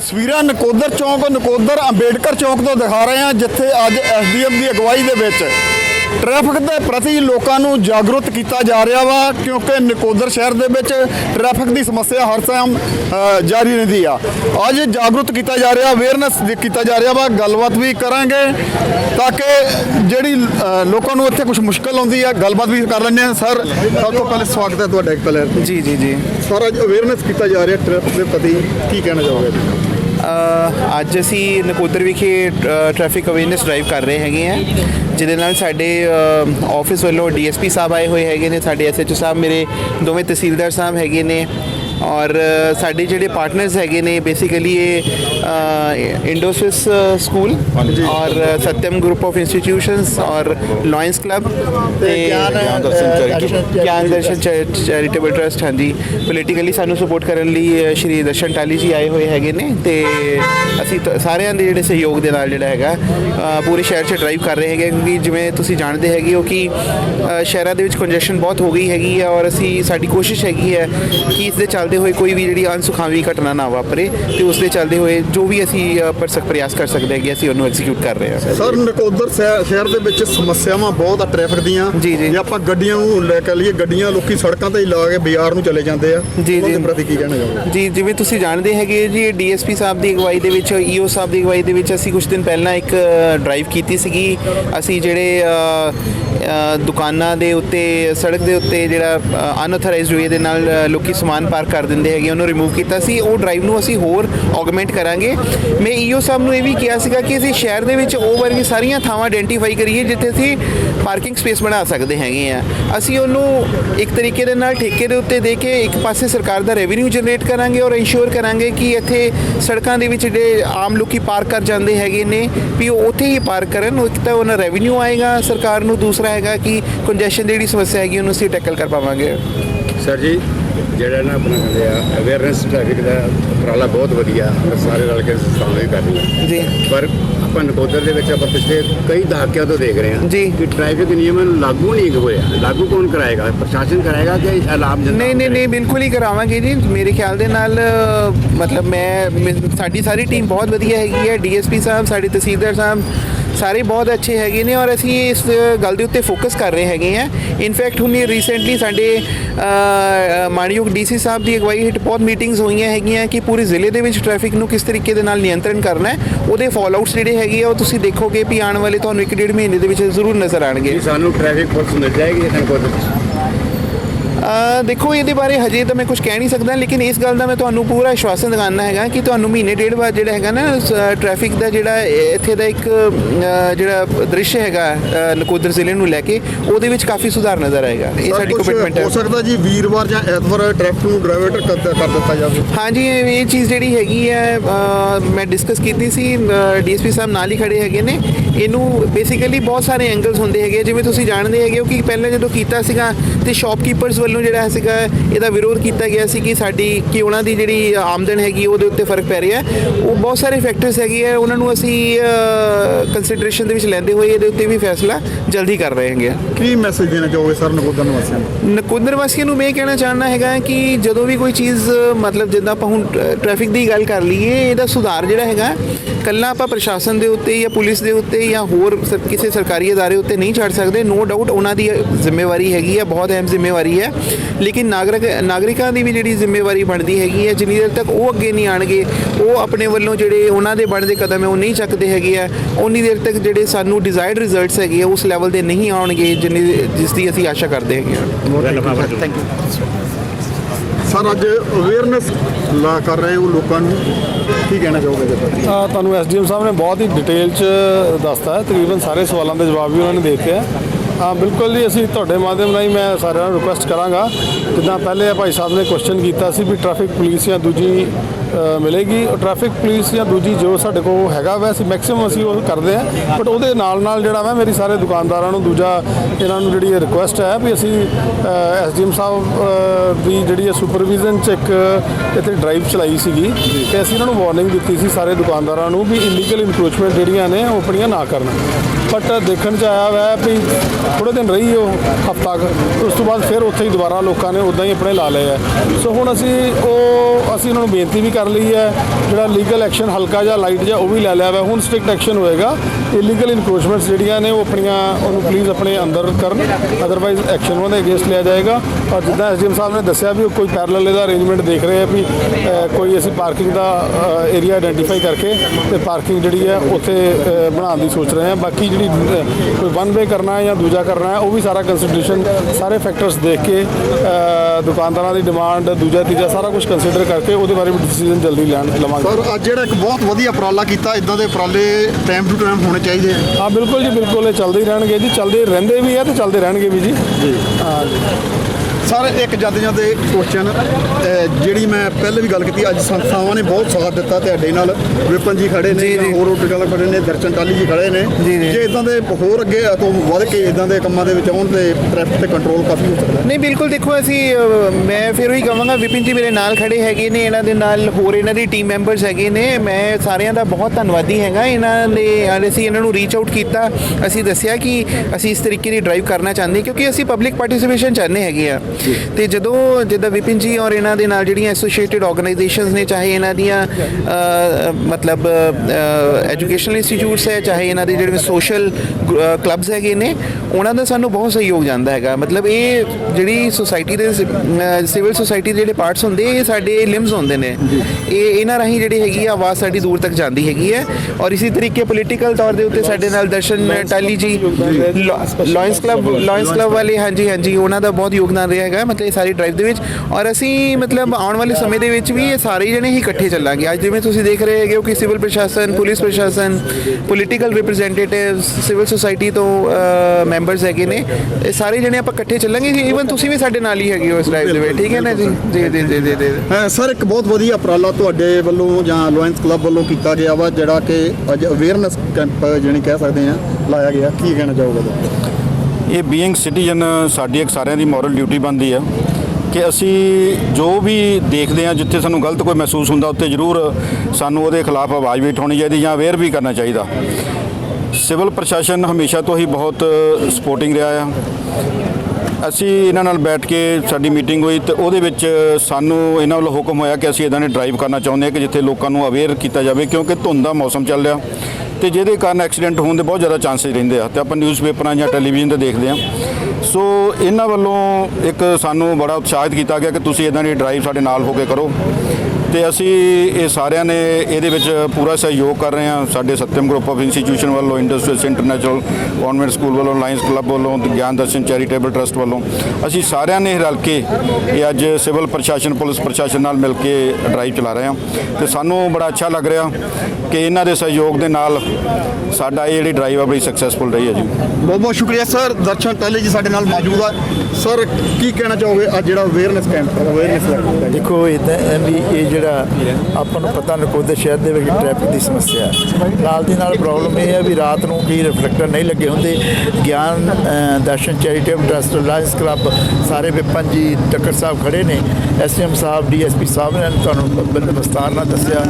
ਤਸਵੀਰਾਂ ਨਕੋਦਰ ਚੌਂਕ ਨਕੋਦਰ ਅੰਬੇਡਕਰ ਚੌਂਕ ਤੋਂ ਦਿਖਾ ਰਹੇ ਹਾਂ ਜਿੱਥੇ ਅੱਜ ਐਸਡੀਐਮ ਦੀ ਅਗਵਾਈ ਦੇ ਵਿੱਚ ਟ੍ਰੈਫਿਕ ਦੇ ਪ੍ਰਤੀ ਲੋਕਾਂ ਨੂੰ ਜਾਗਰੂਕ ਕੀਤਾ ਜਾ ਰਿਹਾ ਵਾ ਕਿਉਂਕਿ ਨਕੋਦਰ ਸ਼ਹਿਰ ਦੇ ਵਿੱਚ ਟ੍ਰੈਫਿਕ ਦੀ ਸਮੱਸਿਆ ਹਰ ਅ, ਜਾਰੀ ਰਹਿੰਦੀ ਆ। ਅੱਜ ਜਾਗਰੂਕ ਕੀਤਾ ਜਾ ਰਿਹਾ ਅਵੇਅਰਨੈਸ ਕੀਤਾ ਜਾ ਰਿਹਾ ਵਾ ਗੱਲਬਾਤ ਵੀ ਕਰਾਂਗੇ ਤਾਂ ਕਿ ਜਿਹੜੀ ਲੋਕਾਂ ਨੂੰ ਇੱਥੇ ਕੁਝ ਮੁਸ਼ਕਲ ਆਉਂਦੀ ਆ ਗੱਲਬਾਤ ਵੀ ਕਰ ਲੈਂਦੇ ਆ ਸਰ ਸਭ ਤੋਂ ਪਹਿਲੇ ਸਵਾਗਤ ਹੈ ਤੁਹਾਡਾ ਇੱਕ ਪਹਿਲੇ। ਜੀ ਜੀ ਜੀ। ਸਾਰਾ ਅੱਜ ਅਵੇਅਰਨੈਸ ਕੀਤਾ ਜਾ ਰਿਹਾ ਟ੍ਰੈਫਿਕ ਦੇ ਪ੍ਰਤੀ ਕੀ ਕਹਿਣਾ ਚਾਹੋਗੇ? ਅੱਜ ਅਸੀਂ ਨਕੋਦਰ ਵਿਖੇ ਟ੍ਰੈਫਿਕ ਅਵੇਅਰਨੈਸ ਡਰਾਈਵ ਕਰ ਰਹੇ ਹੈਗੇ ਆ ਜਿਹਦੇ ਨਾਲ ਸਾਡੇ ਅ, ਆਫਿਸ ਵੱਲੋਂ ਡੀਐਸਪੀ ਸਾਹਿਬ ਆਏ ਹੋਏ ਹੈਗੇ ਨੇ ਸਾਡੇ ਐਸਐਚਓ ਸਾਹਿਬ ਮੇਰੇ ਦੋਵੇਂ ਤਹਿਸੀਲਦਾਰ ਸਾਹਿਬ ਹੈਗੇ ਨੇ। ਔਰ ਸਾਡੇ ਜਿਹੜੇ ਪਾਰਟਨਰਸ ਹੈਗੇ ਨੇ ਬੇਸਿਕਲੀ ਇਹ ਇੰਡੋਸਿਸ ਸਕੂਲ ਔਰ ਸਤਿਅਮ ਗਰੁੱਪ ਆਫ ਇੰਸਟੀਟਿਊਸ਼ਨਸ ਔਰ ਲਾਇਨਸ ਕਲੱਬ ਤੇ ਗਿਆਨ ਦਰਸ਼ਨ ਚੈਰੀਟੇਬਲ ਟਰਸਟ ਹਾਂਜੀ। ਪੋਲੀਟੀਕਲੀ ਸਾਨੂੰ ਸਪੋਰਟ ਕਰਨ ਲਈ ਸ਼੍ਰੀ ਦਰਸ਼ਨ ਟਾਲੀ ਜੀ ਆਏ ਹੋਏ ਹੈਗੇ ਨੇ ਤੇ ਅਸੀਂ ਸਾਰਿਆਂ ਦੇ ਜਿਹੜੇ ਸਹਿਯੋਗ ਦੇ ਨਾਲ ਜਿਹੜਾ ਹੈਗਾ ਪੂਰੇ ਸ਼ਹਿਰ 'ਚ ਡਰਾਈਵ ਕਰ ਰਹੇ ਹੈਗੇ ਕਿਉਂਕਿ ਜਿਵੇਂ ਤੁਸੀਂ ਜਾਣਦੇ ਹੈਗੇ ਹੋ ਕਿ ਸ਼ਹਿਰਾਂ ਦੇ ਵਿੱਚ ਕੰਜੈਸ਼ਨ ਬਹੁਤ ਹੋ ਗਈ ਹੈਗੀ ਹੈ ਔਰ ਅਸੀਂ ਸਾਡੀ ਕੋਸ਼ਿਸ਼ ਹੈਗੀ ਹੈ ਕਿ ਇਸ ਦੇ ਚੱਲਦੇ ਹੋਏ ਕੋਈ ਵੀ ਜਿਹੜੀ ਅਨਸੁਖਾਵੀ ਘਟਨਾ ਨਾ ਵਾਪਰੇ ਤੇ ਉਸ ਦੇ ਚੱਲਦੇ ਹੋਏ ਜੋ ਵੀ ਅਸੀਂ ਪਰਸਕ ਪ੍ਰਯਾਸ ਕਰ ਸਕਦੇ ਹੈਗੇ ਅਸੀਂ ਉਹਨੂੰ ਐਗਜ਼ੀਕਿਊਟ ਕਰ ਰਹੇ ਹਾਂ। ਸਰ ਨਕੋਦਰ ਸ਼ਹਿ- ਸ਼ਹਿਰ ਦੇ ਵਿੱਚ ਸਮੱਸਿਆਵਾਂ ਬਹੁਤ ਆ ਟ੍ਰੈਫਿਕ ਦੀਆਂ। ਜੀ, ਆਪਾਂ ਗੱਡੀਆਂ ਨੂੰ ਲੈ ਕੇ ਲਈਏ ਗੱਡੀਆਂ ਲੋਕੀ ਸੜਕਾਂ ਤੇ ਹੀ ਲਾ ਕੇ ਬਾਜ਼ਾਰ ਨੂੰ ਚਲੇ ਜਾਂਦੇ ਆ। ਜੀ, ਜੀ। ਪ੍ਰਤੀ ਕੀ ਕਹਿਣਾ ਚਾਹੋਗੇ? ਜੀ ਜਿਵੇਂ ਤੁਸੀਂ ਜਾਣਦੇ ਹੈਗੇ ਜੀ ਡੀਐਸਪੀ ਸਾਹਿਬ ਦੀ ਅਗਵਾਈ ਦੇ ਵਿੱਚ ਈਓ ਸਾਹਿਬ ਦੀ ਅਗਵਾਈ ਦੇ ਵਿੱਚ ਅਸੀਂ ਕੁਝ ਦਿਨ ਪਹਿਲਾਂ ਇੱਕ ਡਰਾਈਵ ਕੀਤੀ ਸੀਗੀ। ਅਸੀਂ ਜਿਹੜੇ ਦੁਕਾਨਾਂ ਦੇ ਉੱਤੇ ਸੜਕ ਦੇ ਉੱਤੇ ਜਿਹੜਾ ਅਨਆਥੋਰਾਈਜ਼ਡ ਵੇ ਦੇ ਨਾਲ ਲੋਕੀ ਸਮਾਨ ਪਾਰਕ ਕਰ ਦਿੰਦੇ ਹੈਗੇ, ਉਹਨੂੰ ਰਿਮੂਵ ਕੀਤਾ ਸੀ, ਉਹ ਡਰਾਈਵ ਨੂੰ ਅਸੀਂ ਹੋਰ ਆਗਮੈਂਟ ਕਰਾਂਗੇ। ਮੈਂ ਈਓ ਸਾਹਿਬ ਨੂੰ ਇਹ ਵੀ ਕਿਹਾ ਸੀਗਾ ਕਿ ਅਸੀਂ ਸ਼ਹਿਰ ਦੇ ਵਿੱਚ ਉਹ ਵਰਗੀ ਸਾਰੀਆਂ ਥਾਵਾਂ ਆਇਡੈਂਟੀਫਾਈ ਕਰੀਏ, ਜਿੱਥੇ ਅਸੀਂ ਪਾਰਕਿੰਗ ਸਪੇਸ ਬਣਾ ਸਕਦੇ ਹੈਗੇ ਆ। ਅਸੀਂ ਉਹਨੂੰ ਇੱਕ ਤਰੀਕੇ ਦੇ ਨਾਲ ਠੇਕੇ ਦੇ ਉੱਤੇ ਦੇ ਕੇ ਇੱਕ ਪਾਸੇ ਸਰਕਾਰ ਦਾ ਰੈਵਨਿਊ ਜਨਰੇਟ ਕਰਾਂਗੇ ਔਰ ਇਨਸ਼ੋਰ ਕਰਾਂਗੇ ਕਿ ਇੱਥੇ ਸੜਕਾਂ ਦੇ ਵਿੱਚ ਜਿਹੜੇ ਆਮ ਲੋਕੀ ਪਾਰਕ ਕਰ ਜਾਂਦੇ ਹੈਗੇ ਨੇ, ਵੀ ਉਹ ਉੱਥੇ ਹੀ ਪਾਰਕ ਕਰਨ। ਉਹ ਇੱਕ ਤਾਂ ਉਹਨਾਂ ਰੈਵਨਿਊ ਆਏਗਾ ਸਰਕਾਰ ਨੂੰ, ਦੂਸਰਾ ਹੈਗਾ ਕਿ ਕੰਜੈਸ਼ਨ ਦੀ ਜਿਹੜੀ ਸਮੱਸਿਆ ਹੈਗੀ, ਉਹਨੂੰ ਅਸੀਂ ਟੈਕਲ ਕਰ ਪਾਵਾਂਗੇ। ਸਰ ਜੀ ਜਿਹੜਾ ਨਾ ਆਪਣਾ ਕਹਿੰਦੇ ਆ ਅਵੇਅਰਨੈਸ ਟ੍ਰੈਫਿਕ ਦਾ ਉਪਰਾਲਾ ਬਹੁਤ ਵਧੀਆ ਸਾਰੇ ਰਲ ਕੇ ਸਾਹਮਣੇ ਕਰ ਰਹੇ ਹਾਂ ਜੀ। ਪਰ ਆਪਾਂ ਨਕੋਦਰ ਦੇ ਵਿੱਚ ਆਪਾਂ ਪਿਛਲੇ ਕਈ ਦਹਾਕਿਆਂ ਤੋਂ ਦੇਖ ਰਹੇ ਹਾਂ ਜੀ। ਕਿ ਟ੍ਰੈਫਿਕ ਨਿਯਮਾਂ ਨੂੰ ਲਾਗੂ ਨਹੀਂ ਹੋਇਆ। ਲਾਗੂ ਕੌਣ ਕਰਾਏਗਾ? ਪ੍ਰਸ਼ਾਸਨ ਕਰਾਏਗਾ ਕਿ ਆਮ ਜਨਤਾ ਨਹੀਂ ਨਹੀਂ ਨਹੀਂ ਬਿਲਕੁਲ ਹੀ ਕਰਾਵਾਂਗੇ ਜੀ। ਮੇਰੇ ਖਿਆਲ ਦੇ ਨਾਲ ਮਤਲਬ ਮੈਂ ਮੈਂ- ਸਾਡੀ ਸਾਰੀ ਟੀਮ ਬਹੁਤ ਵਧੀਆ ਹੈਗੀ ਹੈ। ਡੀਐਸਪੀ ਸਾਹਿਬ ਸਾਡੇ ਤਹਿਸੀਲਦਾਰ ਸਾਹਿਬ ਸਾਰੇ ਬਹੁਤ ਅੱਛੇ ਹੈਗੇ ਨੇ ਔਰ ਅਸੀਂ ਇਸ ਗੱਲ ਦੇ ਉੱਤੇ ਫੋਕਸ ਕਰ ਰਹੇ ਹੈਗੇ ਆ ਇਨਫੈਕਟ ਹੁਣੇ ਰੀਸੈਂਟਲੀ ਸਾਡੇ ਅ, ਮਾਨਯੋਗ ਡੀਸੀ ਸਾਹਿਬ ਦੀ ਅਗਵਾਈ ਹੇਠ ਬਹੁਤ ਮੀਟਿੰਗਸ ਹੋਈਆਂ ਹੈਗੀਆਂ ਕਿ ਪੂਰੇ ਜ਼ਿਲ੍ਹੇ ਦੇ ਵਿੱਚ ਟ੍ਰੈਫਿਕ ਨੂੰ ਕਿਸ ਤਰੀਕੇ ਦੇ ਨਾਲ ਨਿਯੰਤਰਣ ਕਰਨਾ ਹੈ ਉਹਦੇ ਫਾਲੋਆਊਟਸ ਜਿਹੜੇ ਹੈਗੇ ਆ ਉਹ ਤੁਸੀਂ ਦੇਖੋਗੇ ਵੀ ਆਉਣ ਵਾਲੇ ਤੁਹਾਨੂੰ ਇੱਕ ਡੇਢ ਮਹੀਨੇ ਦੇ ਵਿੱਚ ਜ਼ਰੂਰ ਨਜ਼ਰ ਆਣਗੇ ਸਾਨੂੰ ਟ੍ਰੈਫਿਕ ਪੁਲਿਸ ਮਿਲ ਜਾਏਗੀ ਨਕੋਦਰ ਚ ਦੇਖੋ ਇਹਦੇ ਬਾਰੇ ਹਜੇ ਤਾਂ ਮੈਂ ਕੁਝ ਕਹਿ ਨਹੀਂ ਸਕਦਾ ਲੇਕਿਨ ਇਸ ਗੱਲ ਦਾ ਮੈਂ ਤੁਹਾਨੂੰ ਪੂਰਾ ਆਸ਼ਵਾਸਨ ਦਿਵਾਉਣਾ ਹੈਗਾ ਕਿ ਤੁਹਾਨੂੰ ਮਹੀਨੇ ਡੇਢ ਬਾਅਦ ਜਿਹੜਾ ਹੈਗਾ ਨਾ ਟ੍ਰੈਫਿਕ ਦਾ ਜਿਹੜਾ ਇੱਥੇ ਦਾ ਇੱਕ ਜਿਹੜਾ ਦ੍ਰਿਸ਼ ਹੈਗਾ ਨਕੋਦਰ ਜ਼ਿਲ੍ਹੇ ਨੂੰ ਲੈ ਕੇ ਉਹਦੇ ਵਿੱਚ ਕਾਫੀ ਸੁਧਾਰ ਨਜ਼ਰ ਆਏਗਾ। ਇਹ ਸਾਡੀ ਕਮਿਟਮੈਂਟ ਹੈ। ਹੋ ਸਕਦਾ ਜੀ ਵੀਰਵਾਰ ਜਾਂ ਐਤਵਾਰ ਟ੍ਰੈਫਿਕ ਨੂੰ ਡਰਾਈਵਰ ਕਰ ਦਿੱਤਾ ਜਾਵੇ। ਹਾਂਜੀ ਇਹ ਚੀਜ਼ ਜਿਹੜੀ ਹੈਗੀ ਹੈ ਮੈਂ ਡਿਸਕਸ ਕੀਤੀ ਸੀ ਡੀਐਸਪੀ ਸਾਹਿਬ ਨਾਲ ਹੀ ਖੜੇ ਹੈਗੇ ਨੇ। ਇਹਨੂੰ ਬੇਸਿਕਲੀ ਬਹੁਤ ਸਾਰੇ ਐਂਗਲਸ ਹੁੰਦੇ ਹੈਗੇ ਜਿਵੇਂ ਤੁਸੀਂ ਜਾਣਦੇ ਹੈਗੇ ਹੋ ਕਿ ਪਹਿਲਾਂ ਜਦੋਂ ਕੀਤਾ ਸੀਗਾ ਤੇ ਸ਼ਾਪਕੀਪਰਸ ਵੱਲੋਂ ਜਿਹੜਾ ਸੀਗਾ ਇਹਦਾ ਵਿਰੋਧ ਕੀਤਾ ਗਿਆ ਸੀ ਕਿ ਸਾਡੀ ਕਿ ਉਹਨਾਂ ਦੀ ਜਿਹੜੀ ਆਮਦਨ ਹੈਗੀ ਉਹਦੇ ਉੱਤੇ ਫ਼ਰਕ ਪੈ ਰਿਹਾ ਹੈ। ਉਹ ਬਹੁਤ ਸਾਰੇ ਫੈਕਟਰਸ ਹੈਗੇ ਆ ਉਹਨਾਂ ਨੂੰ ਅਸੀਂ ਕੰਸੀਡਰੇਸ਼ਨ ਦੇ ਵਿੱਚ ਲੈਂਦੇ ਹੋਏ ਇਹਦੇ ਉੱਤੇ ਵੀ ਫੈਸਲਾ ਜਲਦੀ ਕਰ ਰਹੇ ਹੈਗੇ ਕੀ ਮੈਸੇਜ ਦੇਣਾ ਚਾਹੋਗੇ ਸਰ ਨਕੋਦਰ ਨਿਵਾਸੀਆਂ ਨੂੰ? ਨਕੋਦਰ ਵਾਸੀਆਂ ਨੂੰ ਮੈਂ ਇਹ ਕਹਿਣਾ ਚਾਹਨਾ ਹੈਗਾ ਕਿ ਜਦੋਂ ਵੀ ਕੋਈ ਚੀਜ਼ ਮਤਲਬ ਜਿੱਦਾਂ ਆਪਾਂ ਹੁਣ ਟ੍ਰੈਫਿਕ ਦੀ ਗੱਲ ਕਰ ਲਈਏ ਇਹਦਾ ਸੁਧਾਰ ਜਿਹੜਾ ਹੈਗਾ ਕੱਲਾ ਆਪਾਂ ਪ੍ਰਸ਼ਾਸਨ ਦੇ ਉੱਤੇ ਜਾਂ ਪੁਲਿਸ ਦੇ ਉੱਤੇ ਜਾਂ ਹੋਰ ਕਿਸੇ ਸਰਕਾਰੀ ਅਦਾਰੇ ਉੱਤੇ ਨਹੀਂ ਛੱਡ ਸਕਦੇ। ਨੋ ਡਾਊਟ ਉਹਨਾਂ ਦੀ ਜ਼ਿੰਮੇਵਾਰੀ ਹੈਗੀ ਹੈ ਬਹੁਤ ਅਹਿਮ ਜ਼ਿੰਮੇਵਾਰੀ ਹੈ। ਲੇਕਿਨ ਨਾਗਰਿਕ ਨਾਗਰਿਕਾਂ ਦੀ ਵੀ ਜਿਹੜੀ ਜ਼ਿੰਮੇਵਾਰੀ ਬਣਦੀ ਹੈਗੀ ਹੈ ਜਿੰਨੀ ਦੇਰ ਤੱਕ ਉਹ ਅੱਗੇ ਨਹੀਂ ਆਣਗੇ ਉਹ ਆਪਣੇ ਵੱਲੋਂ ਜਿਹੜੇ ਉਹਨਾਂ ਦੇ ਬਣਦੇ ਕਦਮ ਹੈ ਉਹ ਨਹੀਂ ਚੱਕਦੇ ਹੈਗੇ ਆ ਉਨੀ ਦੇਰ ਤੱਕ ਜਿਹੜੇ ਸਾਨੂੰ ਡਿਜ਼ਾਇਰਡ ਰਿਜ਼ਲਟਸ ਹੈਗੇ ਆ ਉਸ ਲੈਵਲ ਦੇ ਨਹੀਂ ਆਉਣਗੇ ਜਿੰਨੀ ਜਿਸ ਦੀ ਅਸੀਂ ਆਸ਼ਾ ਕਰਦੇ ਹੈਗੇ ਹਾਂ। ਥੈਂਕ ਯੂ ਸਰ ਅੱਜ ਅਵੇਅਰਨੈਸ ਲਾ ਕਰ ਰਹੇ ਹੋ ਲੋਕਾਂ ਨੂੰ। ਕੀ ਕਹਿਣਾ ਚਾਹੋਗੇ ਜੀ? ਤੁਹਾਨੂੰ ਐਸਡੀਐਮ ਸਾਹਿਬ ਨੇ ਬਹੁਤ ਹੀ ਡਿਟੇਲ ਚ ਦੱਸਤਾ ਹੈ ਤਕਰੀਬਨ ਸਾਰੇ ਸਵਾਲਾਂ ਦੇ ਜਵਾਬ ਵੀ ਉਹਨਾਂ ਨੇ ਦੇ ਦਿੱਤੇ ਆ ਹਾਂ, ਬਿਲਕੁਲ ਜੀ, ਅਸੀਂ ਤੁਹਾਡੇ ਮਾਧਿਅਮ ਰਾਹੀਂ ਮੈਂ ਸਾਰਿਆਂ ਨੂੰ ਰਿਕੁਐਸਟ ਕਰਾਂਗਾ। ਜਿੱਦਾਂ ਪਹਿਲੇ ਭਾਈ ਸਾਹਿਬ ਨੇ ਕੁਐਸਚਨ ਕੀਤਾ ਸੀ ਵੀ ਟ੍ਰੈਫਿਕ ਪੁਲਿਸ ਜਾਂ ਦੂਜੀ ਮਿਲੇਗੀ। ਉਹ ਟ੍ਰੈਫਿਕ ਪੁਲਿਸ ਜਾਂ ਦੂਜੀ ਜੋ ਸਾਡੇ ਕੋਲ ਹੈਗਾ ਵੈ, ਅਸੀਂ ਮੈਕਸਿਮਮ ਅਸੀਂ ਉਹ ਕਰਦੇ ਆ। ਬਟ ਉਹਦੇ ਨਾਲ ਨਾਲ ਜਿਹੜਾ ਵਾ, ਮੇਰੀ ਸਾਰੇ ਦੁਕਾਨਦਾਰਾਂ ਨੂੰ ਦੂਜਾ ਇਹਨਾਂ ਨੂੰ ਜਿਹੜੀ ਰਿਕੁਐਸਟ ਹੈ ਵੀ ਅਸੀਂ ਐਸਡੀਐਮ ਸਾਹਿਬ ਦੀ ਜਿਹੜੀ ਹੈ ਸੁਪਰਵਿਜ਼ਨ ਚ ਇੱਕ ਇੱਥੇ ਡਰਾਈਵ ਚਲਾਈ ਸੀਗੀ ਤੇ ਅਸੀਂ ਇਹਨਾਂ ਨੂੰ ਵਾਰਨਿੰਗ ਦਿੱਤੀ ਸੀ ਸਾਰੇ ਦੁਕਾਨਦਾਰਾਂ ਨੂੰ ਵੀ ਇਲੀਗਲ ਇਨਕਰੋਚਮੈਂਟ ਜਿਹੜੀਆਂ ਨੇ ਉਹ ਆਪਣੀਆਂ ਨਾ ਕਰਨ। ਬਟ ਦੇਖਣ ਚ ਆਇਆ ਹੋਇਆ ਵੀ ਥੋੜੇ ਦਿਨ ਰਹੀ ਉਹ ਹਫ਼ਤਾ ਉਸ ਤੋਂ ਬਾਅਦ ਫਿਰ ਉੱਥੇ ਹੀ ਦੁਬਾਰਾ ਲੋਕਾਂ ਨੇ ਉਦਾਂ ਹੀ ਆਪਣੇ ਲਾ ਲਏ ਆ। ਸੋ ਹੁਣ ਅਸੀਂ ਉਹ, ਅਸੀਂ ਉਹਨਾਂ ਨੂੰ ਬੇਨਤੀ ਵੀ ਕਰ ਲਈ ਹੈ, ਜਿਹੜਾ ਲੀਗਲ ਐਕਸ਼ਨ ਹਲਕਾ ਜਾਂ ਲਾਈਟ ਜਾਂ ਉਹ ਵੀ ਲੈ ਲਿਆ ਵਾ ਹੁਣ ਸਟ੍ਰਿਕਟ ਐਕਸ਼ਨ ਹੋਏਗਾ। ਇਲੀਗਲ ਇਨਕਰੋਚਮੈਂਟਸ ਜਿਹੜੀਆਂ ਨੇ, ਉਹ ਆਪਣੀਆਂ, ਉਹਨੂੰ ਪਲੀਜ਼ ਆਪਣੇ ਅੰਦਰ ਕਰਨ ਅਦਰਵਾਈਜ਼ ਐਕਸ਼ਨ ਉਹਨਾਂ ਦੇ ਅਗੇਂਸਟ ਲਿਆ ਜਾਏਗਾ। ਔਰ ਜਿੱਦਾਂ ਐਸਡੀਐਮ ਸਾਹਿਬ ਨੇ ਦੱਸਿਆ ਵੀ ਉਹ ਕੋਈ ਪੈਰਲਲ ਇਹਦਾ ਅਰੇਂਜਮੈਂਟ ਦੇਖ ਰਹੇ ਆ ਵੀ ਕੋਈ ਅਸੀਂ ਪਾਰਕਿੰਗ ਦਾ ਏਰੀਆ ਆਇਡੈਂਟੀਫਾਈ ਕਰਕੇ ਤੇ ਪਾਰਕਿੰਗ ਜਿਹੜੀ ਹੈ ਉੱਥੇ ਬਣਾਉਣ ਦੀ ਸੋਚ ਰਹੇ ਹਾਂ ਬਾਕੀ ਜਿਹੜੀ ਕੋਈ ਵਨ ਵੇ ਕਰਨਾ ਹੈ ਜਾਂ ਦੂਜਾ ਕਰਨਾ ਹੈ, ਉਹ ਵੀ ਸਾਰਾ ਕੰਸੀਡਰੇਸ਼ਨ ਸਾਰੇ ਫੈਕਟਰਸ ਦੇਖ ਕੇ ਦੁਕਾਨਦਾਰਾਂ ਦੀ ਡਿਮਾਂਡ ਦੂਜਾ ਤੀਜਾ ਸਾਰਾ ਕੁਝ ਕੰਸੀਡਰ ਕਰਕੇ ਉਹਦੇ ਬਾਰੇ ਵੀ ਡਿਸੀਜਨ ਜਲਦੀ ਲੈਣ ਲਵਾਂਗੇ। ਸਰ ਅੱਜ ਜਿਹੜਾ ਇੱਕ ਬਹੁਤ ਵਧੀਆ ਉਪਰਾਲਾ ਕੀਤਾ ਇਦਾਂ ਦੇ ਉਪਰਾਲੇ ਟਾਈਮ ਟੂ ਟਾਈਮ ਹੋਣੇ ਚਾਹੀਦੇ ਆ। ਹਾਂ ਬਿਲਕੁਲ ਜੀ ਬਿਲਕੁਲ ਇਹ ਚੱਲਦੇ ਹੀ ਰਹਿਣਗੇ ਜੀ ਚੱਲਦੇ ਰਹਿੰਦੇ ਵੀ ਆ ਤੇ ਚੱਲਦੇ ਰਹਿਣਗੇ ਵੀ ਜੀ। ਹਾਂ ਸਰ ਇੱਕ ਜਾਂਦੇ ਜਾਂਦੇ ਕੁਐਸਚਨ ਜਿਹੜੀ ਮੈਂ ਪਹਿਲੇ ਵੀ ਗੱਲ ਕੀਤੀ ਅੱਜ ਸੰਸਥਾਵਾਂ ਨੇ ਬਹੁਤ ਸਾਥ ਦਿੱਤਾ ਤੁਹਾਡੇ ਨਾਲ। ਵਿਪਨ ਜੀ ਖੜੇ ਨੇ ਹੋਰ ਟਿਕਾਲਾ ਖੜੇ ਨੇ ਦਰਸ਼ਨ ਟਾਲੀ ਜੀ ਖੜੇ ਨੇ। ਜੇ ਇਦਾਂ ਦੇ ਹੋਰ ਅੱਗੇ ਤੋਂ ਵੱਧ ਕੇ ਇਦਾਂ ਦੇ ਕੰਮਾਂ ਦੇ ਵਿੱਚ ਆਉਣ ਤੇ ਟ੍ਰੈਫਿਕ ਤੇ ਕੰਟਰੋਲ ਕਾਫੀ ਹੋ ਸਕਦਾ। ਨਹੀਂ ਬਿਲਕੁਲ ਦੇਖੋ ਅਸੀਂ ਮੈਂ ਫਿਰ ਉਹੀ ਕਹਾਂਗਾ ਵਿਪਿਨ ਜੀ ਮੇਰੇ ਨਾਲ ਖੜੇ ਹੈਗੇ ਨੇ ਇਹਨਾਂ ਦੇ ਨਾਲ ਹੋਰ ਇਹਨਾਂ ਦੀ ਟੀਮ ਮੈਂਬਰਸ ਹੈਗੇ ਨੇ। ਮੈਂ ਸਾਰਿਆਂ ਦਾ ਬਹੁਤ ਧੰਨਵਾਦੀ ਹੈਗਾ। ਇਹਨਾਂ ਨੇ ਅਸੀਂ ਇਹਨਾਂ ਨੂੰ ਰੀਚ ਆਊਟ ਕੀਤਾ। ਅਸੀਂ ਦੱਸਿਆ ਕਿ ਅਸੀਂ ਇਸ ਤਰੀਕੇ ਦੀ ਡਰਾਈਵ ਕਰਨਾ ਚਾਹੁੰਦੇ ਕਿਉਂਕਿ ਅਸੀਂ ਪਬਲਿਕ ਪਾਰਟਿਸਿਪੇਸ਼ਨ ਚਾਹੁੰਦੇ ਹੈਗੇ ਆ ਤੇ ਜਦੋਂ ਜਿੱਦਾਂ ਵਿਪਿਨ ਜੀ ਔਰ ਇਹਨਾਂ ਦੇ ਨਾਲ ਜਿਹੜੀਆਂ ਐਸੋਸੀਏਟਿਡ ਆਰਗੇਨਾਈਜੇਸ਼ਨਸ ਨੇ ਚਾਹੇ ਇਹਨਾਂ ਦੀਆਂ ਮਤਲਬ ਐਜੂਕੇਸ਼ਨਲ ਇੰਸਟੀਚਿਊਟਸ ਹੈ ਚਾਹੇ ਇਹਨਾਂ ਦੇ ਜਿਹੜੇ ਸੋਸ਼ਲ ਕਲੱਬਸ ਹੈਗੇ ਨੇ ਉਹਨਾਂ ਦਾ ਸਾਨੂੰ ਬਹੁਤ ਸਹਿਯੋਗ ਜਾਂਦਾ ਹੈਗਾ। ਮਤਲਬ ਇਹ ਜਿਹੜੀ ਸੁਸਾਇਟੀ ਦੇ ਸਿਵਲ ਸੁਸਾਇਟੀ ਦੇ ਜਿਹੜੇ ਪਾਰਟਸ ਹੁੰਦੇ ਇਹ ਸਾਡੇ ਲਿਮਸ ਹੁੰਦੇ ਨੇ। ਇਹ ਇਹਨਾਂ ਰਾਹੀਂ ਜਿਹੜੀ ਹੈਗੀ ਆ ਆਵਾਜ਼ ਸਾਡੀ ਦੂਰ ਤੱਕ ਜਾਂਦੀ ਹੈਗੀ ਹੈ। ਔਰ ਇਸੇ ਤਰੀਕੇ ਪੋਲੀਟੀਕਲ ਤੌਰ ਦੇ ਉੱਤੇ ਸਾਡੇ ਨਾਲ ਦਰਸ਼ਨ ਟਾਲੀ ਜੀ ਲਾਇਨਸ ਕਲੱਬ ਲਾਇਨਸ ਕਲੱਬ ਵਾਲੇ ਹਾਂਜੀ ਹਾਂਜੀ ਉਹਨਾਂ ਦਾ ਬਹੁਤ ਯੋਗਦਾਨ ਰਿਹਾ। ਹੈਗਾ, ਮਤਲਬ ਇਹ ਸਾਰੀ ਡਰਾਈਵ ਦੇ ਵਿੱਚ। ਔਰ ਅਸੀਂ ਮਤਲਬ ਆਉਣ ਵਾਲੇ ਸਮੇਂ ਦੇ ਵਿੱਚ ਵੀ ਇਹ ਸਾਰੇ ਜਣੇ ਹੀ ਇਕੱਠੇ ਚੱਲਾਂਗੇ। ਅੱਜ ਜਿਵੇਂ ਤੁਸੀਂ ਦੇਖ ਰਹੇ ਹੈਗੇ ਹੋ ਕਿ ਸਿਵਲ ਪ੍ਰਸ਼ਾਸਨ, ਪੁਲਿਸ ਪ੍ਰਸ਼ਾਸਨ ਪੋਲੀਟੀਕਲ ਰਿਪਰੈਜ਼ੈਂਟੇਟਿਵਸ ਸਿਵਲ ਸੁਸਾਇਟੀ ਤੋਂ ਮੈਂਬਰਸ ਹੈਗੇ ਨੇ। ਇਹ ਸਾਰੇ ਜਣੇ ਆਪਾਂ ਇਕੱਠੇ ਚੱਲਾਂਗੇ। ਈਵਨ ਤੁਸੀਂ ਵੀ ਸਾਡੇ ਨਾਲ ਹੀ ਹੈਗੇ ਹੋ ਇਸ ਡਰਾਈਵ ਦੇ ਵਿੱਚ। ਠੀਕ ਹੈ ਨਾ ਜੀ? ਜੀ ਜੀ ਜੀ ਜੀ ਜੀ। ਸਰ, ਇੱਕ ਬਹੁਤ ਵਧੀਆ ਉਪਰਾਲਾ ਤੁਹਾਡੇ ਵੱਲੋਂ ਜਾਂ ਲਾਇਨਸ ਕਲੱਬ ਵੱਲੋਂ ਕੀਤਾ ਗਿਆ ਵਾ, ਜਿਹੜਾ ਕਿ ਅੱਜ ਅਵੇਅਰਨੈਸ ਕੈਂਪ ਜਿਹਨੇ ਕਹਿ ਸਕਦੇ ਆ ਲਾਇਆ ਗਿਆ। ਕੀ ਕਹਿਣਾ ਚਾਹੋਗੇ? ਤੁਸੀਂ ਇਹ ਬੀਇੰਗ ਸਿਟੀਜ਼ਨ ਸਾਡੀ ਇੱਕ ਸਾਰਿਆਂ ਦੀ ਮੋਰਲ ਡਿਊਟੀ ਬਣਦੀ ਆ ਕਿ ਅਸੀਂ ਜੋ ਵੀ ਦੇਖਦੇ ਆ ਜਿੱਥੇ ਸਾਨੂੰ ਗਲਤ ਕੋਈ ਮਹਿਸੂਸ ਹੁੰਦਾ ਉੱਤੇ ਜ਼ਰੂਰ ਸਾਨੂੰ ਉਹਦੇ ਖਿਲਾਫ ਆਵਾਜ਼ ਵੀ ਉਠਾਉਣੀ ਚਾਹੀਦੀ ਜਾਂ ਅਵੇਅਰ ਵੀ ਕਰਨਾ ਚਾਹੀਦਾ। ਸਿਵਲ ਪ੍ਰਸ਼ਾਸਨ ਹਮੇਸ਼ਾ ਤੋਂ ਹੀ ਬਹੁਤ ਸਪੋਰਟਿੰਗ ਰਿਹਾ ਆ। ਅਸੀਂ ਇਹਨਾਂ ਨਾਲ ਬੈਠ ਕੇ ਸਾਡੀ ਮੀਟਿੰਗ ਹੋਈ ਤੇ ਉਹਦੇ ਵਿੱਚ ਸਾਨੂੰ ਇਹਨਾਂ ਵੱਲੋਂ ਹੁਕਮ ਹੋਇਆ ਕਿ ਅਸੀਂ ਇਦਾਂ ਦੇ ਡਰਾਈਵ ਕਰਨਾ ਚਾਹੁੰਦੇ ਹਾਂ ਕਿ ਜਿੱਥੇ ਲੋਕਾਂ ਨੂੰ ਅਵੇਅਰ ਕੀਤਾ ਜਾਵੇ ਕਿਉਂਕਿ ਧੁੰਦ ਦਾ ਮੌਸਮ ਚੱਲ ਰਿਹਾ। ਤੇ ਜਿਹਦੇ ਕਾਰਨ ਐਕਸੀਡੈਂਟ ਹੋਣ ਦੇ ਬਹੁਤ ਜ਼ਿਆਦਾ ਚਾਂਸਸ ਰਹਿੰਦੇ ਆ। ਤੇ ਆਪਾਂ ਨਿਊਜ਼ਪੇਪਰਾਂ ਜਾਂ ਟੈਲੀਵਿਜ਼ਨ ਤੇ ਦੇਖਦੇ ਆ। ਸੋ ਇਹਨਾਂ ਵੱਲੋਂ ਇੱਕ ਸਾਨੂੰ ਬੜਾ ਉਤਸ਼ਾਹਿਤ ਕੀਤਾ ਗਿਆ ਕਿ ਤੁਸੀਂ ਇਦਾਂ ਦੀ ਡਰਾਈਵ ਸਾਡੇ ਨਾਲ ਹੋ ਕੇ ਕਰੋ। ਤੇ ਅਸੀਂ ਇਹ ਸਾਰਿਆਂ ਨੇ ਇਹਦੇ ਵਿੱਚ ਪੂਰਾ ਸਹਿਯੋਗ ਕਰ ਰਹੇ ਹਾਂ। ਸਾਡੇ ਸਤਿਅਮ ਗਰੁੱਪ ਆਫ ਇੰਸਟੀਚਿਊਸ਼ਨ ਵੱਲੋਂ ਇੰਡਸਟਰੀਅਲ ਇੰਟਰਨੈਸ਼ਨਲ ਕਨਵੈਂਟ ਸਕੂਲ ਵੱਲੋਂ ਲਾਇਨਸ ਕਲੱਬ ਵੱਲੋਂ ਤੇ ਗਿਆਨ ਦਰਸ਼ਨ ਚੈਰੀਟੇਬਲ ਟਰਸਟ ਵੱਲੋਂ ਅਸੀਂ ਸਾਰਿਆਂ ਨੇ ਰਲ ਕੇ ਇਹ ਅੱਜ ਸਿਵਲ ਪ੍ਰਸ਼ਾਸਨ ਪੁਲਿਸ ਪ੍ਰਸ਼ਾਸਨ ਨਾਲ ਮਿਲ ਕੇ ਡਰਾਈਵ ਚਲਾ ਰਹੇ ਹਾਂ। ਤੇ ਸਾਨੂੰ ਬੜਾ ਅੱਛਾ ਲੱਗ ਰਿਹਾ ਕਿ ਇਹਨਾਂ ਦੇ ਸਹਿਯੋਗ ਦੇ ਨਾਲ ਸਾਡਾ ਇਹ ਜਿਹੜੀ ਡਰਾਈਵ ਆ ਬੜੀ ਸਕਸੈਸਫੁਲ ਰਹੀ ਹੈ ਜੀ। ਬਹੁਤ ਬਹੁਤ ਸ਼ੁਕਰੀਆ ਸਰ। ਦਰਸ਼ਨ ਟਾਲੀ ਜੀ ਸਾਡੇ ਨਾਲ ਮੌਜੂਦ ਆ। ਸਰ ਕੀ ਕਹਿਣਾ ਚਾਹੋਗੇ ਅੱਜ ਜਿਹੜਾ ਅਵੇਅਰਨੈਸ ਕੈਂਪ ਅਵੇਅਰਨੈਸ ਦੇਖੋ ਇਦਾਂ ਹੈ ਵੀ ਇਹ ਜਿਹੜਾ ਆਪਾਂ ਨੂੰ ਪਤਾ ਨਕੋਦਰ ਸ਼ਹਿਰ ਦੇ ਵਿੱਚ ਟ੍ਰੈਫਿਕ ਦੀ ਸਮੱਸਿਆ ਹੈ। ਨਾਲ ਦੀ ਨਾਲ ਪ੍ਰੋਬਲਮ ਇਹ ਹੈ ਵੀ ਰਾਤ ਨੂੰ ਕੀ ਰਿਫਲੈਕਟਰ ਨਹੀਂ ਲੱਗੇ ਹੁੰਦੇ। Gian Darshan charitable trust lions club ਸਾਰੇ ਵਿਪਨ ਜੀ, ਟੱਕਰ ਸਾਹਿਬ ਖੜੇ ਨੇ। ਐਸਐਮ ਸਾਹਿਬ ਡੀਐਸਪੀ ਸਾਹਿਬ ਨੇ ਤੁਹਾਨੂੰ ਬ- ਨਾਲ ਦੱਸਿਆ।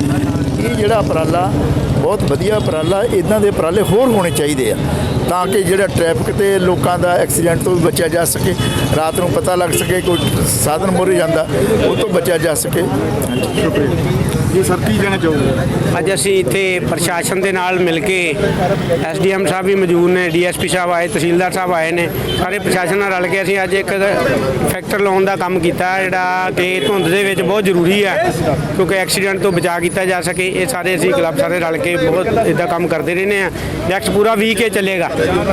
ਇਹ ਜਿਹੜਾ ਉਪਰਾਲਾ ਬਹੁਤ ਵਧੀਆ ਉਪਰਾਲਾ ਇਦਾਂ ਦੇ ਉਪਰਾਲੇ ਹੋਰ ਹੋਣੇ ਚਾਹੀਦੇ ਆ, ਤਾਂ ਕਿ ਜਿਹੜਾ ਟ੍ਰੈਫਿਕ ਤੇ ਲੋਕਾਂ ਦਾ ਐਕਸੀਡੈਂਟ ਤੋਂ ਵੀ ਬਚਿਆ ਜਾ ਸਕੇ, ਰਾਤ ਨੂੰ ਪਤਾ ਲੱਗ ਸਕੇ ਕੋਈ ਸਾਧਨ ਮੋਰੇ ਜਾਂਦਾ, ਉਹ ਤੋਂ ਬਚਿਆ ਜਾ ਸਕੇ। ਜੀ ਸਰ ਕੀ ਕਹਿਣਾ ਚਾਹੋਗੇ? ਅੱਜ ਅਸੀਂ ਇੱਥੇ ਪ੍ਰਸ਼ਾਸਨ ਦੇ ਨਾਲ ਮਿਲ ਕੇ ਐਸਡੀਐਮ ਸਾਹਿਬ ਵੀ ਮੌਜੂਦ ਨੇ ਡੀਐਸਪੀ ਸਾਹਿਬ ਆਏ ਤਹਿਸੀਲਦਾਰ ਸਾਹਿਬ ਆਏ ਨੇ ਸਾਰੇ ਪ੍ਰਸ਼ਾਸਨ ਨਾਲ ਰਲ ਕੇ ਅਸੀਂ ਅੱਜ ਇੱਕ ਫੈਕਟਰ ਲਾਉਣ ਦਾ ਕੰਮ ਕੀਤਾ ਜਿਹੜਾ ਕਿ ਧੁੰਦ ਦੇ ਵਿੱਚ ਬਹੁਤ ਜ਼ਰੂਰੀ ਹੈ ਕਿਉਂਕਿ ਐਕਸੀਡੈਂਟ ਤੋਂ ਬਚਾ ਕੀਤਾ ਜਾ ਸਕੇ ਇਹ ਸਾਰੇ ਅਸੀਂ ਕਲੱਬ ਸਾਰੇ ਰਲ ਕੇ ਬਹੁਤ ਇਦਾਂ ਕੰਮ ਕਰਦੇ ਰਹਿੰਦੇ ਆ ਨੈਕਸਟ ਪੂਰਾ ਵੀਕ ਇਹ ਚੱਲੇਗਾ।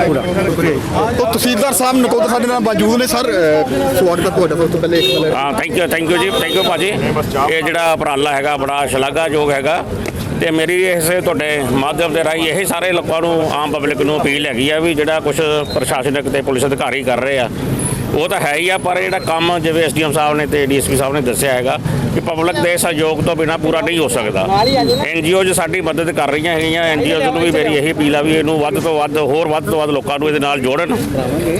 ਪੂਰਾ ਤਾਂ ਤਹਿਸੀਲਦਾਰ ਸਾਹਿਬ ਨਕੋਦਰ ਸਾਡੇ ਨਾਲ ਮੌਜੂਦ ਨੇ ਸਰ ਸਵਾਗਤ ਹੈ ਤੁਹਾਡਾ ਸਭ ਤੋਂ ਪਹਿਲੇ ਇੱਕ ਪਹਿਲੇ ਹਾਂ ਥੈਂਕ ਯੂ ਥੈਂਕ ਯੂ ਜੀ ਥੈਂਕ ਯੂ ਭਾਜੀ। ਇਹ ਜਿਹੜਾ ਉਪਰਾਲਾ ਹੈਗਾ ਬੜਾ ਸ਼ਲਾਘਾਯੋਗ ਹੈਗਾ ਤੇ ਮੇਰੀ ਇਸ ਤੁਹਾਡੇ ਮਾਧਿਅਮ ਦੇ ਰਾਹੀਂ ਇਹ ਸਾਰੇ ਲੋਕਾਂ ਨੂੰ, ਆਮ ਪਬਲਿਕ ਨੂੰ ਅਪੀਲ ਹੈਗੀ ਆ ਵੀ ਜਿਹੜਾ ਕੁਝ ਪ੍ਰਸ਼ਾਸਨਿਕ ਤੇ ਪੁਲਿਸ ਅਧਿਕਾਰੀ ਕਰ ਰਹੇ ਆ, ਉਹ ਤਾਂ ਹੈ ਹੀ ਆ, ਪਰ ਜਿਹੜਾ ਕੰਮ ਜਿਵੇਂ ਐਸਡੀਐਮ ਸਾਹਿਬ ਨੇ ਤੇ ਡੀਐਸਪੀ ਸਾਹਿਬ ਨੇ ਦੱਸਿਆ ਹੈਗਾ ਕਿ ਪਬਲਿਕ ਦੇ ਸਹਿਯੋਗ ਤੋਂ ਬਿਨਾ ਪੂਰਾ ਨਹੀਂ ਹੋ ਸਕਦਾ। ਐਨਜੀਓ ਜੋ ਸਾਡੀ ਮਦਦ ਕਰ ਰਹੀਆਂ ਹੈਗੀਆਂ, ਐਨਜੀਓ ਨੂੰ ਵੀ ਮੇਰੀ ਇਹੀ ਅਪੀਲ ਆ ਵੀ ਇਹਨੂੰ ਵੱਧ ਤੋਂ ਵੱਧ, ਹੋਰ ਵੱਧ ਤੋਂ ਵੱਧ ਲੋਕਾਂ ਨੂੰ ਇਹਦੇ ਨਾਲ ਜੋੜਨ।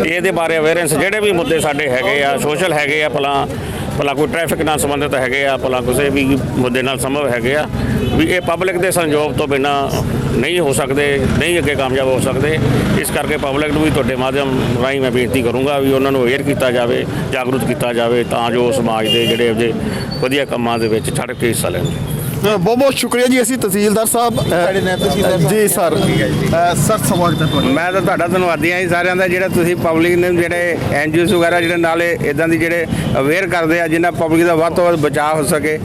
ਇਹਦੇ ਬਾਰੇ ਅਵੇਅਰੈਂਸ ਜਿਹੜੇ ਵੀ ਮੁੱਦੇ ਸਾਡੇ ਹੈਗੇ ਆ ਸੋਸ਼ਲ ਹੈਗੇ ਆ ਭਲਾ ਭਲਾ ਕੋਈ ਟ੍ਰੈਫਿਕ ਨਾਲ ਸੰਬੰਧਿਤ ਹੈਗੇ ਆ, ਭਲਾ ਕਿਸੇ ਵੀ ਮੁੱਦੇ ਨਾਲ ਸੰਭਵ ਹੈਗੇ ਆ, ਵੀ ਇਹ ਪਬਲਿਕ ਦੇ ਸੰਯੋਗ ਤੋਂ ਬਿਨਾ ਨਹੀਂ ਹੋ ਸਕਦੇ, ਨਹੀਂ ਅੱਗੇ ਕਾਮਯਾਬ ਹੋ ਸਕਦੇ। ਇਸ ਕਰਕੇ ਪਬਲਿਕ ਨੂੰ ਵੀ ਤੁਹਾਡੇ ਮਾਧਿਅਮ ਰਾਹੀਂ ਮੈਂ ਬੇਨਤੀ ਕਰੂੰਗਾ ਵੀ ਉਹਨਾਂ ਨੂੰ ਅਵੇਅਰ ਕੀਤਾ ਜਾਵੇ, ਜਾਗਰੂਕ ਕੀਤਾ ਜਾਵੇ, ਤਾਂ ਜੋ ਸਮਾਜ ਦੇ ਜਿਹੜੇ ਉਹਦੇ ਵਧੀਆ ਕੰਮਾਂ ਦੇ ਵਿੱਚ ਛੜ ਕੇ ਹਿੱਸਾ ਲੈਣ। ਬਹੁਤ ਬਹੁਤ ਸ਼ੁਕਰੀਆ ਜੀ ਅਸੀਂ ਤਹਿਸੀਲਦਾਰ ਸਾਹਿਬ ਜੀ ਸਰ। ਸਰ ਸਵਾਗਤ ਹੈ ਤੁਹਾਡਾ। ਮੈਂ ਤਾਂ ਤੁਹਾਡਾ ਧੰਨਵਾਦੀ ਹਾਂ ਜੀ ਸਾਰਿਆਂ ਦਾ ਜਿਹੜਾ ਤੁਸੀਂ ਪਬਲਿਕ ਨੇ ਜਿਹੜੇ ਐਨਜੀਓਸ ਵਗੈਰਾ ਜਿਹੜੇ ਨਾਲੇ ਇਦਾਂ ਦੀ ਜਿਹੜੇ ਅਵੇਅਰ ਕਰਦੇ ਆ ਜਿੰਨਾ ਪਬਲਿਕ ਦਾ ਵੱਧ ਤੋਂ ਵੱਧ ਬਚਾਅ ਹੋ ਸਕੇ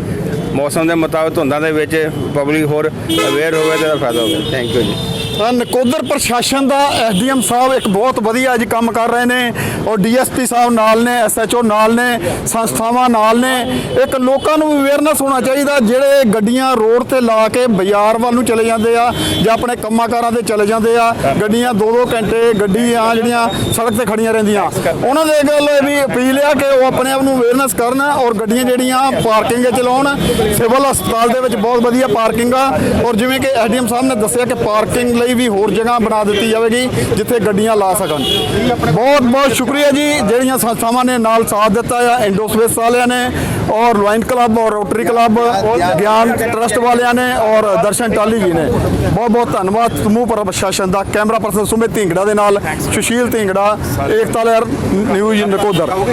ਮੌਸਮ ਦੇ ਮੁਤਾਬਕ ਧੁੰਦਾਂ ਦੇ ਵਿੱਚ ਪਬਲਿਕ ਹੋਰ ਅਵੇਅਰ ਹੋਵੇ ਤਾਂ ਫਾਇਦਾ ਹੋਵੇ। ਥੈਂਕ ਯੂ ਜੀ। ਨਕੋਦਰ ਪ੍ਰਸ਼ਾਸਨ ਦਾ ਐਸਡੀਐਮ ਸਾਹਿਬ ਇੱਕ ਬਹੁਤ ਵਧੀਆ ਅੱਜ ਕੰਮ ਕਰ ਰਹੇ ਨੇ ਔਰ ਡੀਐਸਪੀ ਸਾਹਿਬ ਨਾਲ ਨੇ, ਐਸਐਚਓ ਨਾਲ ਨੇ, ਸੰਸਥਾਵਾਂ ਨਾਲ ਨੇ। ਇੱਕ ਲੋਕਾਂ ਨੂੰ ਅਵੇਅਰਨੈਸ ਹੋਣਾ ਚਾਹੀਦਾ ਜਿਹੜੇ ਗੱਡੀਆਂ ਰੋਡ ਤੇ ਲਾ ਕੇ ਬਾਜ਼ਾਰ ਵੱਲ ਨੂੰ ਚਲੇ ਜਾਂਦੇ ਆ ਜਾਂ ਆਪਣੇ ਕੰਮਾਂ-ਕਾਰਾਂ ਤੇ ਚਲੇ ਜਾਂਦੇ ਆ। ਗੱਡੀਆਂ 2-2 ਘੰਟੇ ਗੱਡੀਆਂ ਜਿਹੜੀਆਂ ਸੜਕ ਤੇ ਖੜੀਆਂ ਰਹਿੰਦੀਆਂ। ਉਹਨਾਂ ਦੇ ਗੱਲ ਇਹ ਵੀ ਅਪੀਲ ਆ ਕਿ ਉਹ ਆਪਣੇ ਆਪ ਨੂੰ ਅਵੇਅਰਨੈਸ ਕਰਨ ਔਰ ਗੱਡੀਆਂ ਜਿਹੜੀਆਂ ਪਾਰਕਿੰਗ 'ਚ ਲਾਉਣ ਸਿਵਲ ਹਸਪਤਾਲ ਦੇ ਵਿੱਚ ਬਹੁਤ ਵਧੀਆ ਪਾਰਕਿੰਗ ਆ। ਔਰ ਜਿਵੇਂ ਕਿ ਐਸਡੀਐਮ ਸਾਹਿਬ ਨੇ ਦੱਸਿਆ ਕਿ ਪਾਰਕਿੰਗ ਲਈ ਵੀ ਹੋਰ ਜਗ੍ਹਾ ਬਣਾ ਦਿੱਤੀ ਜਾਵੇਗੀ, ਜਿੱਥੇ ਗੱਡੀਆਂ ਲਾ ਸਕਣ। ਬਹੁਤ ਬਹੁਤ ਸ਼ੁਕਰੀਆ ਜੀ। ਜਿਹੜੀਆਂ ਸੰਸਥਾਵਾਂ ਨੇ ਨਾਲ ਸਾਥ ਦਿੱਤਾ ਆ ਇੰਡੋਸਪੇਸ ਵਾਲਿਆਂ ਨੇ ਔਰ ਲਾਇਨ ਕਲੱਬ ਔਰ ਰੋਟਰੀ ਕਲੱਬ ਔਰ ਗਿਆਨ ਟਰਸਟ ਵਾਲਿਆਂ ਨੇ ਔਰ ਦਰਸ਼ਨ ਟਾਲੀ ਜੀ ਨੇ। ਬਹੁਤ ਬਹੁਤ ਧੰਨਵਾਦ ਸਮੂਹ ਪ੍ਰਸ਼ਾਸਨ ਦਾ, ਕੈਮਰਾ ਪਰਸਨ ਸੁਮਿਤ ਢਿੰਗੜਾ ਦੇ ਨਾਲ, ਸੁਸ਼ੀਲ ਢਿੰਗੜਾ, ਏਕਤਾ ਲਹਿਰ, ਨਿਊਜ਼ ਨਕੋਦਰ।